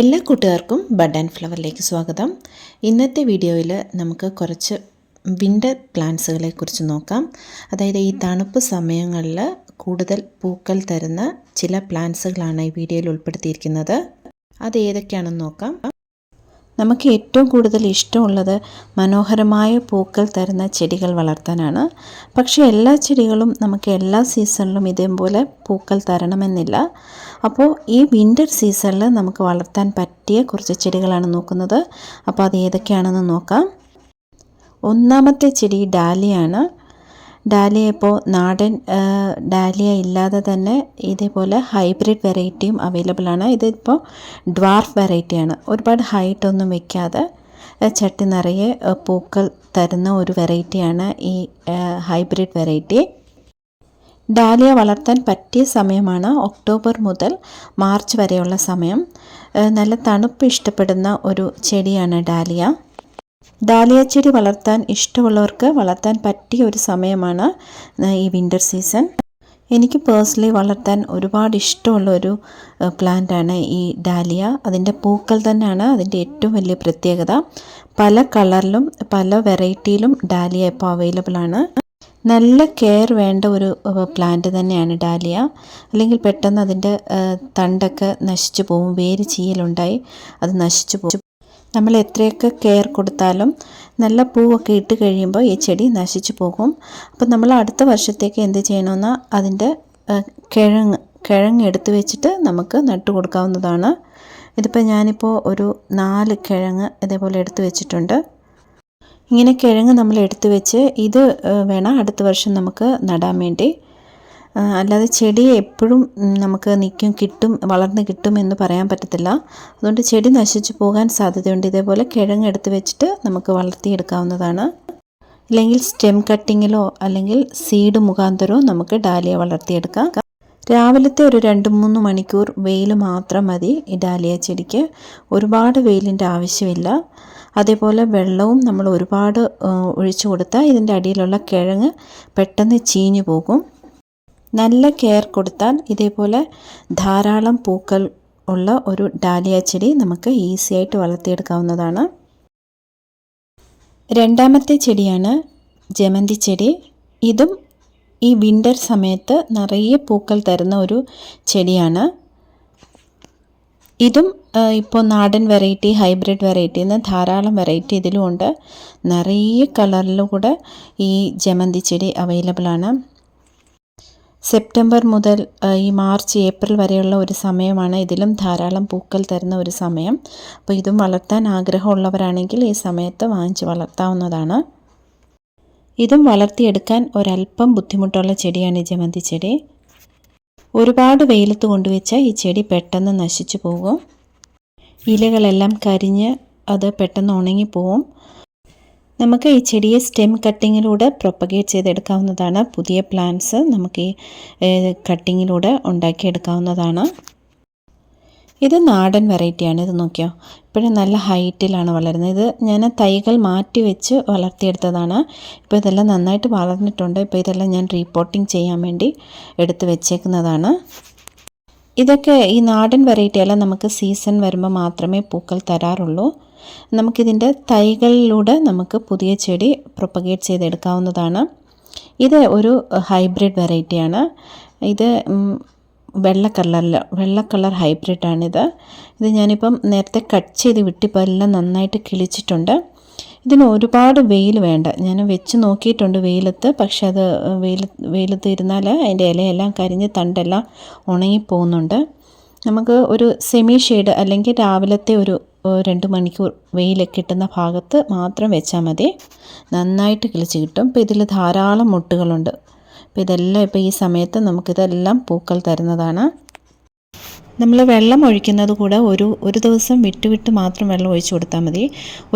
എല്ലാ കൂട്ടുകാർക്കും bud and ഫ്ലവറിലേക്ക് സ്വാഗതം. ഇന്നത്തെ വീഡിയോയിൽ നമുക്ക് കുറച്ച് വിന്റർ പ്ലാന്റ്സുകളെ കുറിച്ച് നോക്കാം. അതായത് ഈ തണുപ്പ് സമയങ്ങളിൽ കൂടുതൽ പൂക്കൾ തരുന്ന ചില പ്ലാന്റ്സുകളാണ് ഈ വീഡിയോയിൽ ഉൾപ്പെടുത്തിയിരിക്കുന്നത്. അത് ഏതൊക്കെയാണെന്ന് നോക്കാം. നമുക്ക് ഏറ്റവും കൂടുതൽ ഇഷ്ടമുള്ളത് മനോഹരമായ പൂക്കൾ തരുന്ന ചെടികൾ വളർത്താനാണ്. പക്ഷേ എല്ലാ ചെടികളും നമുക്ക് എല്ലാ സീസണിലും ഇതേപോലെ പൂക്കൾ തരണമെന്നില്ല. അപ്പോൾ ഈ വിന്റർ സീസണിൽ നമുക്ക് വളർത്താൻ പറ്റിയ കുറച്ച് ചെടികളാണ് നോക്കുന്നത്. അപ്പോൾ അത് ഏതൊക്കെയാണെന്ന് നോക്കാം. ഒന്നാമത്തെ ചെടി ഡാലിയാണ്. ഡാലിയ ഇപ്പോൾ നാടൻ ഡാലിയ ഇല്ലാതെ തന്നെ ഇതേപോലെ ഹൈബ്രിഡ് വെറൈറ്റിയും അവൈലബിൾ ആണ്. ഇതിപ്പോൾ ഡ്വാർഫ് വെറൈറ്റിയാണ് ഒരുപാട് ഹൈറ്റ് ഒന്നും വെക്കാതെ ചട്ടി നിറയെ പൂക്കൾ തരുന്ന ഒരു വെറൈറ്റിയാണ് ഈ ഹൈബ്രിഡ് വെറൈറ്റി. ഡാലിയ വളർത്താൻ പറ്റിയ സമയമാണ് ഒക്ടോബർ മുതൽ മാർച്ച് വരെയുള്ള സമയം. നല്ല തണുപ്പ് ഇഷ്ടപ്പെടുന്ന ഒരു ചെടിയാണ് ഡാലിയ. ഡാലിയ ചെടി വളർത്താൻ ഇഷ്ടമുള്ളവർക്ക് വളർത്താൻ പറ്റിയ ഒരു സമയമാണ് ഈ വിന്റർ സീസൺ എനിക്ക് പേഴ്സണലി വളർത്താൻ ഒരുപാട് ഇഷ്ടമുള്ള ഒരു പ്ലാന്റാണ് ഈ ഡാലിയ. അതിന്റെ പൂക്കൾ തന്നെയാണ് അതിന്റെ ഏറ്റവും വലിയ പ്രത്യേകത. പല കളറിലും പല വെറൈറ്റിയിലും ഡാലിയ ഇപ്പോൾ അവൈലബിൾ ആണ്. നല്ല കെയർ വേണ്ട ഒരു പ്ലാന്റ് തന്നെയാണ് ഡാലിയ. അല്ലെങ്കിൽ പെട്ടെന്ന് അതിന്റെ തണ്ടൊക്കെ നശിച്ചു പോകും വേര് ചീയലുണ്ടായി അത് നശിച്ചു പോകും നമ്മൾ എത്രയൊക്കെ കെയർ കൊടുത്താലും നല്ല പൂവൊക്കെ ഇട്ട് കഴിയുമ്പോൾ ഈ ചെടി നശിച്ചു പോകും. അപ്പോൾ നമ്മൾ അടുത്ത വർഷത്തേക്ക് എന്ത് ചെയ്യണമെന്ന് അതിന്റെ കിഴങ്ങ് കിഴങ്ങ് എടുത്ത് വെച്ചിട്ട് നമുക്ക് നട്ടു കൊടുക്കാവുന്നതാണ്. ഇതിപ്പോൾ ഞാനിപ്പോൾ ഒരു നാല് കിഴങ്ങ് ഇതേപോലെ എടുത്ത് വെച്ചിട്ടുണ്ട്. ഇങ്ങനെ കിഴങ്ങ് നമ്മൾ എടുത്തു വെച്ച് ഇത് വേണം അടുത്ത വർഷം നമുക്ക് നടാൻ വേണ്ടി. അല്ലാതെ ചെടി എപ്പോഴും നമുക്ക് നിൽക്കും കിട്ടും വളർന്ന് കിട്ടും എന്ന് പറയാൻ പറ്റത്തില്ല. അതുകൊണ്ട് ചെടി നശിച്ചു പോകാൻ സാധ്യതയുണ്ട്. ഇതേപോലെ കിഴങ്ങെടുത്ത് വെച്ചിട്ട് നമുക്ക് വളർത്തിയെടുക്കാവുന്നതാണ്. അല്ലെങ്കിൽ സ്റ്റെം കട്ടിങ്ങിലോ അല്ലെങ്കിൽ സീഡ് മുഖാന്തരമോ നമുക്ക് ഡാലിയ വളർത്തിയെടുക്കാം. രാവിലത്തെ ഒരു രണ്ട് മൂന്ന് മണിക്കൂർ വെയിൽ മാത്രം മതി ഈ ഡാലിയ ചെടിക്ക്. ഒരുപാട് വെയിലിന്റെ ആവശ്യമില്ല. അതേപോലെ വെള്ളവും നമ്മൾ ഒരുപാട് ഒഴിച്ചു കൊടുത്താൽ ഇതിന്റെ അടിയിലുള്ള കിഴങ്ങ് പെട്ടെന്ന് ചീഞ്ഞു പോകും. നല്ല കെയർ കൊടുത്താൽ ഇതേപോലെ ധാരാളം പൂക്കൾ ഉള്ള ഒരു ഡാലിയ ചെടി നമുക്ക് ഈസി ആയിട്ട് വളർത്തിയെടുക്കാവുന്നതാണ്. രണ്ടാമത്തെ ചെടിയാണ് ജമന്തി ചെടി. ഇതും ഈ വിന്റർ സമയത്ത് നിറയെ പൂക്കൾ തരുന്ന ഒരു ചെടിയാണ്. ഇതും ഇപ്പോൾ നാടൻ വെറൈറ്റി ഹൈബ്രിഡ് വെറൈറ്റി എന്ന് ധാരാളം വെറൈറ്റി ഇതിലുമുണ്ട് നിറയെ കളറിലും കൂടെ ഈ ജമന്തി ചെടി അവൈലബിൾ ആണ്. സെപ്റ്റംബർ മുതൽ ഈ മാർച്ച് ഏപ്രിൽ വരെയുള്ള ഒരു സമയമാണ് ഇതിലും ധാരാളം പൂക്കൾ തരുന്ന ഒരു സമയം. അപ്പോൾ ഇതും വളർത്താൻ ആഗ്രഹമുള്ളവരാണെങ്കിൽ ഈ സമയത്ത് വാങ്ങിച്ച് വളർത്താവുന്നതാണ്. ഇതും വളർത്തിയെടുക്കാൻ ഒരല്പം ബുദ്ധിമുട്ടുള്ള ചെടിയാണ് ജമന്തി ചെടി. ഒരുപാട് വെയിലത്ത് കൊണ്ടുവച്ചാൽ ഈ ചെടി പെട്ടെന്ന് നശിച്ചു പോകും. ഇലകളെല്ലാം കരിഞ്ഞ് അത് പെട്ടെന്ന് ഉണങ്ങിപ്പോവും. നമുക്ക് ഈ ചെടിയെ സ്റ്റെം കട്ടിങ്ങിലൂടെ പ്രൊപ്പഗേറ്റ് ചെയ്തെടുക്കാവുന്നതാണ്. പുതിയ പ്ലാന്റ്സ് നമുക്ക് ഈ കട്ടിങ്ങിലൂടെ ഉണ്ടാക്കിയെടുക്കാവുന്നതാണ്. ഇത് നാടൻ വെറൈറ്റിയാണ് ഇത് നോക്കിയോ? ഇപ്പോഴും നല്ല ഹൈറ്റിലാണ് വളരുന്നത്. ഇത് ഞാൻ തൈകൾ മാറ്റി വെച്ച് വളർത്തിയെടുത്തതാണ്. ഇപ്പോൾ ഇതെല്ലാം നന്നായിട്ട് വളർന്നിട്ടുണ്ട്. ഇപ്പോൾ ഇതെല്ലാം ഞാൻ റീപ്പോർട്ടിംഗ് ചെയ്യാൻ വേണ്ടി എടുത്ത് വെച്ചേക്കുന്നതാണ്. ഇതൊക്കെ ഈ നാടൻ വെറൈറ്റി എല്ലാം നമുക്ക് സീസൺ വരുമ്പോൾ മാത്രമേ പൂക്കൾ തരാറുള്ളൂ. നമുക്കിതിന്റെ തൈകളിലൂടെ നമുക്ക് പുതിയ ചെടി പ്രൊപ്പഗേറ്റ് ചെയ്തെടുക്കാവുന്നതാണ്. ഇത് ഒരു ഹൈബ്രിഡ് വെറൈറ്റിയാണ് ഇത് വെള്ള കളറിൽ വെള്ള കളർ ഹൈബ്രിഡാണിത് ഇത് ഞാനിപ്പം നേരത്തെ കട്ട് ചെയ്ത് വിട്ടിപ്പോൾ എല്ലാം നന്നായിട്ട് കിളിച്ചിട്ടുണ്ട്. ഇതിന് ഒരുപാട് വെയിൽ വേണ്ട. ഞാൻ വെച്ച് നോക്കിയിട്ടുണ്ട് വെയിലത്ത്. പക്ഷെ അത് വെയിൽ വെയിലത്ത് ഇരുന്നാൽ അതിന്റെ ഇലയെല്ലാം കരിഞ്ഞ് തണ്ടെല്ലാം ഉണങ്ങിപ്പോകുന്നുണ്ട്. നമുക്ക് ഒരു സെമി ഷെയ്ഡ് അല്ലെങ്കിൽ രാവിലത്തെ ഒരു രണ്ട് മണിക്കൂർ വെയിൽ കിട്ടുന്ന ഭാഗത്ത് മാത്രം വെച്ചാൽ മതി. നന്നായിട്ട് കിളിച്ച് കിട്ടും. ഇപ്പോൾ ഇതിൽ ധാരാളം മുട്ടുകളുണ്ട്. അപ്പോൾ ഇതെല്ലാം ഇപ്പോൾ ഈ സമയത്ത് നമുക്കിതെല്ലാം പൂക്കൾ തരുന്നതാണ്. നമ്മൾ വെള്ളം ഒഴിക്കുന്നത് കൂടെ ഒരു ഒരു ദിവസം വിട്ട് വിട്ട് മാത്രം വെള്ളം ഒഴിച്ചു കൊടുത്താൽ മതി.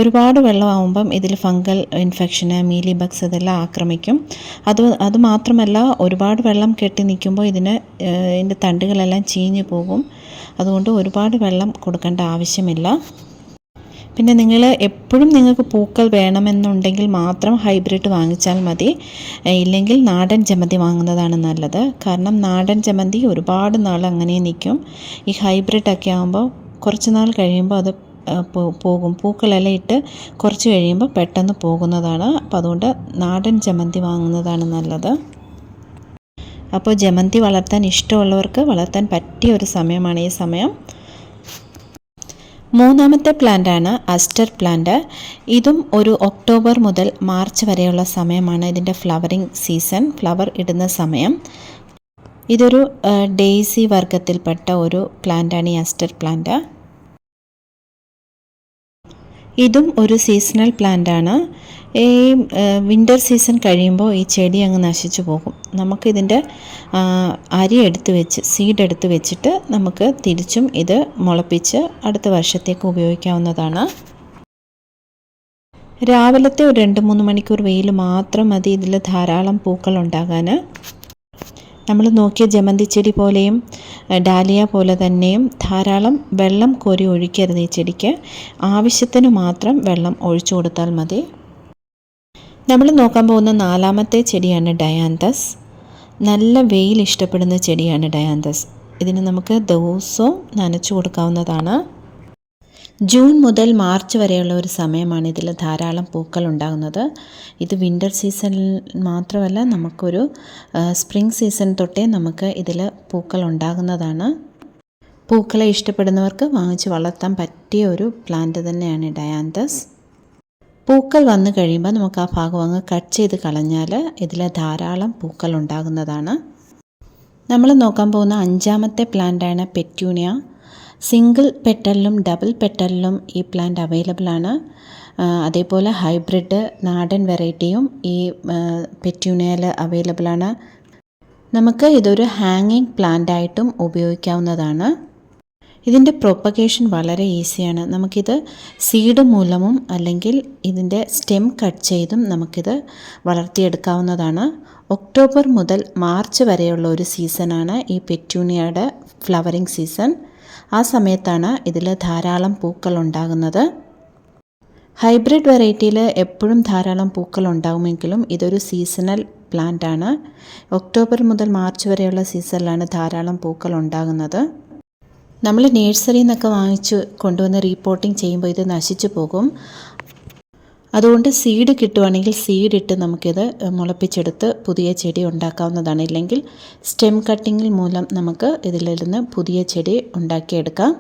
ഒരുപാട് വെള്ളമാകുമ്പം ഇതിൽ ഫംഗൽ ഇൻഫെക്ഷന് മീലി ബക്സ് ഇതെല്ലാം ആക്രമിക്കും. അത് അത് മാത്രമല്ല ഒരുപാട് വെള്ളം കെട്ടി നിൽക്കുമ്പോൾ ഇതിന് ഇതിന്റെ തണ്ടുകളെല്ലാം ചീഞ്ഞു പോകും. അതുകൊണ്ട് ഒരുപാട് വെള്ളം കൊടുക്കേണ്ട ആവശ്യമില്ല. പിന്നെ നിങ്ങൾ എപ്പോഴും നിങ്ങൾക്ക് പൂക്കൾ വേണമെന്നുണ്ടെങ്കിൽ മാത്രം ഹൈബ്രിഡ് വാങ്ങിച്ചാൽ മതി. ഇല്ലെങ്കിൽ നാടൻ ജമന്തി വാങ്ങുന്നതാണ് നല്ലത്. കാരണം നാടൻ ജമന്തി ഒരുപാട് നാൾ അങ്ങനെ നിൽക്കും. ഈ ഹൈബ്രിഡ് ഒക്കെ ആകുമ്പോൾ കുറച്ച് നാൾ കഴിയുമ്പോൾ അത് പോകും. പൂക്കളെല്ലാം ഇട്ട് കുറച്ച് കഴിയുമ്പോൾ പെട്ടെന്ന് പോകുന്നതാണ്. അപ്പോൾ അതുകൊണ്ട് നാടൻ ജമന്തി വാങ്ങുന്നതാണ് നല്ലത്. അപ്പോൾ ജമന്തി വളർത്താൻ ഇഷ്ടമുള്ളവർക്ക് വളർത്താൻ പറ്റിയ ഒരു സമയമാണ് ഈ സമയം. മൂന്നാമത്തെ പ്ലാന്റാണ് അസ്റ്റർ പ്ലാന്റ്. ഇതും ഒരു ഒക്ടോബർ മുതൽ മാർച്ച് വരെയുള്ള സമയമാണ് ഇതിന്റെ ഫ്ലവറിംഗ് സീസൺ ഫ്ലവർ ഇടുന്ന സമയം. ഇതൊരു ഡെയ്സി വർഗത്തിൽപ്പെട്ട ഒരു പ്ലാന്റാണ് ഈ അസ്റ്റർ പ്ലാന്റ്. ഇതും ഒരു സീസണൽ പ്ലാന്റ് ആണ്. ഈ വിന്റർ സീസൺ കഴിയുമ്പോൾ ഈ ചെടി അങ്ങ് നശിച്ചു പോകും. നമുക്കിതിന്റെ അരി എടുത്ത് വെച്ച് സീഡ് എടുത്ത് വെച്ചിട്ട് നമുക്ക് തിരിച്ചും ഇത് മുളപ്പിച്ച് അടുത്ത വർഷത്തേക്ക് ഉപയോഗിക്കാവുന്നതാണ്. രാവിലത്തെ ഒരു രണ്ട് മൂന്ന് മണിക്കൂർ വെയിൽ മാത്രം മതി. ഇതിൽ ധാരാളം പൂക്കൾ ഉണ്ടാകാൻ നമ്മൾ നോക്കിയ ജമന്തി ചെടി പോലെയും ഡാലിയ പോലെ തന്നെയും ധാരാളം വെള്ളം കോരി ഒഴിക്കരുത് ഈ ചെടിക്ക്. ആവശ്യത്തിന് മാത്രം വെള്ളം ഒഴിച്ചു കൊടുത്താൽ മതി. നമ്മൾ നോക്കാൻ പോകുന്ന നാലാമത്തെ ചെടിയാണ് ഡയാന്തസ്. നല്ല വെയിൽ ഇഷ്ടപ്പെടുന്ന ചെടിയാണ് ഡയാന്തസ്. ഇതിന് നമുക്ക് ദിവസവും നനച്ചു കൊടുക്കാവുന്നതാണ്. ജൂൺ മുതൽ മാർച്ച് വരെയുള്ള ഒരു സമയമാണ് ഇതിൽ ധാരാളം പൂക്കൾ ഉണ്ടാകുന്നത്. ഇത് വിന്റർ സീസണിൽ മാത്രമല്ല നമുക്കൊരു സ്പ്രിംഗ് സീസൺ തൊട്ടേ നമുക്ക് ഇതിൽ പൂക്കൾ ഉണ്ടാകുന്നതാണ്. പൂക്കളെ ഇഷ്ടപ്പെടുന്നവർക്ക് വാങ്ങിച്ച് വളർത്താൻ പറ്റിയ ഒരു പ്ലാന്റ് തന്നെയാണ് ഡയാന്തസ് പൂക്കൾ വന്നു കഴിയുമ്പോൾ നമുക്ക് ആ ഭാഗം അങ്ങ് കട്ട് ചെയ്ത് കളഞ്ഞാൽ ഇതിൽ ധാരാളം പൂക്കൾ ഉണ്ടാകുന്നതാണ്. നമ്മൾ നോക്കാൻ പോകുന്ന അഞ്ചാമത്തെ പ്ലാന്റാണ് പെറ്റ്യൂണിയ സിംഗിൾ പെറ്റലിലും ഡബിൾ പെറ്റലിലും ഈ പ്ലാന്റ് അവൈലബിൾ ആണ്. അതേപോലെ ഹൈബ്രിഡ് നാടൻ വെറൈറ്റിയും ഈ പെറ്റ്യൂണിയയിൽ അവൈലബിൾ ആണ്. നമുക്ക് ഇതൊരു ഹാങ്ങിങ് പ്ലാന്റ് ആയിട്ടും ഉപയോഗിക്കാവുന്നതാണ്. ഇതിന്റെ പ്രൊപ്പഗേഷൻ വളരെ ഈസിയാണ്. നമുക്കിത് സീഡ് മൂലമും അല്ലെങ്കിൽ ഇതിന്റെ സ്റ്റെം കട്ട് ചെയ്തും നമുക്കിത് വളർത്തിയെടുക്കാവുന്നതാണ്. ഒക്ടോബർ മുതൽ മാർച്ച് വരെയുള്ള ഒരു സീസണാണ് ഈ പെറ്റ്യൂണിയയുടെ ഫ്ലവറിങ് സീസൺ. ആ സമയത്താണ് ഇതിൽ ധാരാളം പൂക്കൾ ഉണ്ടാകുന്നത്. ഹൈബ്രിഡ് വെറൈറ്റിയിൽ എപ്പോഴും ധാരാളം പൂക്കൾ ഉണ്ടാകുമെങ്കിലും ഇതൊരു സീസണൽ പ്ലാന്റ് ആണ്. ഒക്ടോബർ മുതൽ മാർച്ച് വരെയുള്ള സീസണിലാണ് ധാരാളം പൂക്കൾ ഉണ്ടാകുന്നത്. നമ്മൾ നേഴ്സറിയിൽ നിന്നൊക്കെ വാങ്ങിച്ച് കൊണ്ടുവന്ന് റീപ്പോർട്ടിംഗ് ചെയ്യുമ്പോൾ ഇത് നശിച്ചു പോകും. അതുകൊണ്ട് സീഡ് കിട്ടുവാണെങ്കിൽ സീഡ് ഇട്ട് നമുക്കിത് മുളപ്പിച്ചെടുത്ത് പുതിയ ചെടി ഉണ്ടാക്കാവുന്നതാണ്. ഇല്ലെങ്കിൽ സ്റ്റെം കട്ടിങ്ങിൽ മൂലം നമുക്ക് ഇതിൽ നിന്ന് പുതിയ ചെടി ഉണ്ടാക്കിയെടുക്കാം.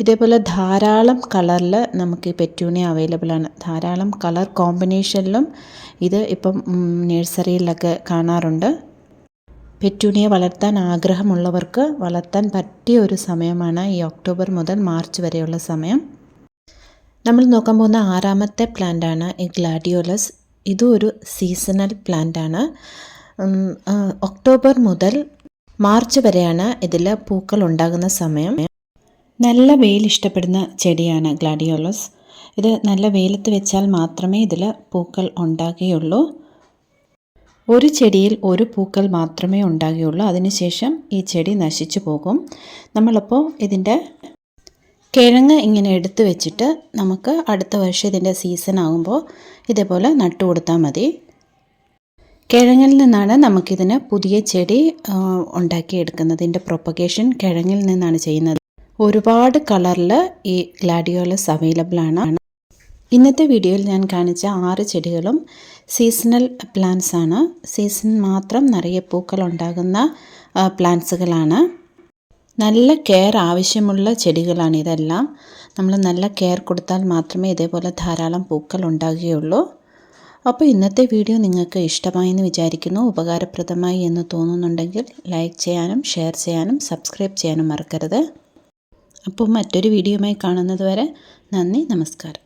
ഇതേപോലെ ധാരാളം കളറിൽ നമുക്ക് ഈ പെറ്റൂണിയ അവൈലബിൾ ആണ്. ധാരാളം കളർ കോമ്പിനേഷനിലും ഇത് ഇപ്പം നഴ്സറിയിലൊക്കെ കാണാറുണ്ട്. പെറ്റൂണിയെ വളർത്താൻ ആഗ്രഹമുള്ളവർക്ക് വളർത്താൻ പറ്റിയ ഒരു സമയമാണ് ഈ ഒക്ടോബർ മുതൽ മാർച്ച് വരെയുള്ള സമയം. നമ്മൾ നോക്കാൻ പോകുന്ന ആറാമത്തെ പ്ലാന്റാണ് ഗ്ലാഡിയോലസ്. ഇതും ഒരു സീസണൽ പ്ലാന്റാണ്. ഒക്ടോബർ മുതൽ മാർച്ച് വരെയാണ് ഇതിൽ പൂക്കൾ ഉണ്ടാകുന്ന സമയം. നല്ല വെയിൽ ഇഷ്ടപ്പെടുന്ന ചെടിയാണ് ഗ്ലാഡിയോലസ്. ഇത് നല്ല വെയിലത്ത് വെച്ചാൽ മാത്രമേ ഇതിൽ പൂക്കൾ ഉണ്ടാകുകയുള്ളൂ. ഒരു ചെടിയിൽ ഒരു പൂക്കൾ മാത്രമേ ഉണ്ടാകുകയുള്ളൂ. അതിനുശേഷം ഈ ചെടി നശിച്ചു പോകും. നമ്മളപ്പോൾ ഇതിന്റെ കിഴങ്ങ് ഇങ്ങനെ എടുത്തു വെച്ചിട്ട് നമുക്ക് അടുത്ത വർഷം ഇതിന്റെ സീസൺ ആകുമ്പോൾ ഇതേപോലെ നട്ടു കൊടുത്താൽ മതി. കിഴങ്ങിൽ നിന്നാണ് നമുക്കിതിന് പുതിയ ചെടി ഉണ്ടാക്കിയെടുക്കുന്നത് ഇതിന്റെ പ്രൊപ്പഗേഷൻ കിഴങ്ങിൽ നിന്നാണ് ചെയ്യുന്നത്. ഒരുപാട് കളറിൽ ഈ ഗ്ലാഡിയോലസ് അവൈലബിൾ ആണ്. ഇന്നത്തെ വീഡിയോയിൽ ഞാൻ കാണിച്ച ആറ് ചെടികളും സീസണൽ പ്ലാന്റ്സ് ആണ്. സീസൺ മാത്രം നിറയെ പൂക്കൾ ഉണ്ടാകുന്ന പ്ലാന്റ്സുകളാണ് നല്ല കെയർ ആവശ്യമുള്ള ചെടികളാണ് ഇതെല്ലാം. നമ്മൾ നല്ല കെയർ കൊടുത്താൽ മാത്രമേ ഇതേപോലെ ധാരാളം പൂക്കൾ ഉണ്ടാകുകയുള്ളൂ. അപ്പോൾ ഇന്നത്തെ വീഡിയോ നിങ്ങൾക്ക് ഇഷ്ടമായി എന്ന് വിചാരിക്കുന്നു. ഉപകാരപ്രദമായി എന്ന് തോന്നുന്നുണ്ടെങ്കിൽ ലൈക്ക് ചെയ്യാനും ഷെയർ ചെയ്യാനും സബ്സ്ക്രൈബ് ചെയ്യാനും മറക്കരുത്. അപ്പോൾ മറ്റൊരു വീഡിയോയുമായി കാണുന്നത് വരെ നന്ദി നമസ്കാരം.